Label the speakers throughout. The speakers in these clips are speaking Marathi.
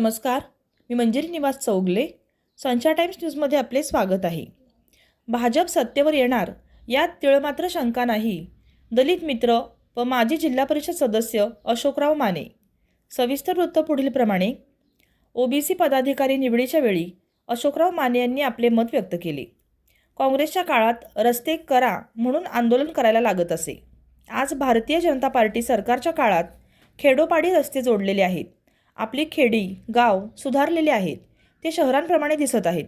Speaker 1: नमस्कार मी मंजिरी निवास चौगले संचार टाइम्स न्यूजमध्ये आपले स्वागत आहे. भाजप सत्तेवर येणार यात तिळमात्र शंका नाही. दलित मित्र व माजी जिल्हा परिषद सदस्य अशोकराव माने. सविस्तर वृत्त पुढीलप्रमाणे ओबीसी पदाधिकारी निवडीच्या वेळी अशोकराव माने यांनी आपले मत व्यक्त केले. काँग्रेसच्या काळात रस्ते करा म्हणून आंदोलन करायला लागत असे. आज भारतीय जनता पार्टी सरकारच्या काळात खेडोपाडी रस्ते जोडलेले आहेत. आपली खेडी गाव सुधारलेले आहेत. ते शहरांप्रमाणे दिसत आहेत.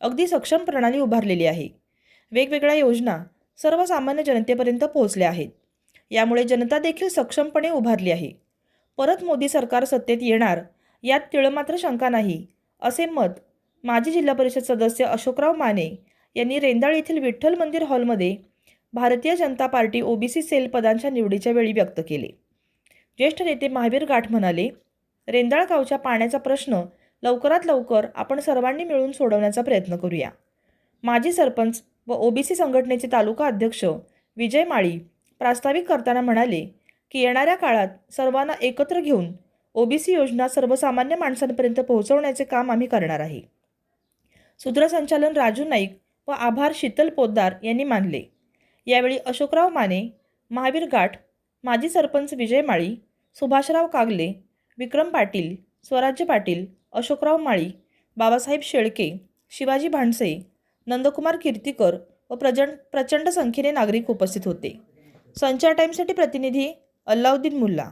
Speaker 1: अगदी सक्षम प्रणाली उभारलेली आहे. वेगवेगळ्या योजना सर्वसामान्य जनतेपर्यंत पोहोचल्या आहेत. यामुळे जनता देखील सक्षमपणे उभारली आहे. परत मोदी सरकार सत्तेत येणार यात तिळमात्र शंका नाही असे मत माजी जिल्हा परिषद सदस्य अशोकराव माने यांनी रेंदाळ येथील विठ्ठल मंदिर हॉलमध्ये Bharatiya Janata Party OBC cell पदांच्या निवडीच्या वेळी व्यक्त केले. ज्येष्ठ नेते महावीर गाठ म्हणाले रेंदाळगावच्या पाण्याचा प्रश्न लवकरात लवकर आपण सर्वांनी मिळून सोडवण्याचा प्रयत्न करूया. माजी सरपंच व ओबीसी संघटनेचे तालुका अध्यक्ष विजय माळी प्रास्ताविक करताना म्हणाले की येणाऱ्या काळात सर्वांना एकत्र घेऊन ओबीसी योजना सर्वसामान्य माणसांपर्यंत पोहोचवण्याचे काम आम्ही करणार आहे. सूत्रसंचालन राजू नाईक व आभार शीतल पोद्दार यांनी मानले. यावेळी अशोकराव माने महावीर गाठ माजी सरपंच विजय माळी सुभाषराव कागले विक्रम पाटील स्वराज्य पाटील अशोकराव माळी बाबासाहेब शेळके शिवाजी भांडसे नंदकुमार कीर्तीकर व प्रचंड प्रचंड संख्येने नागरिक उपस्थित होते. संचार टाईमसाठी प्रतिनिधी अल्लाउद्दीन मुल्ला.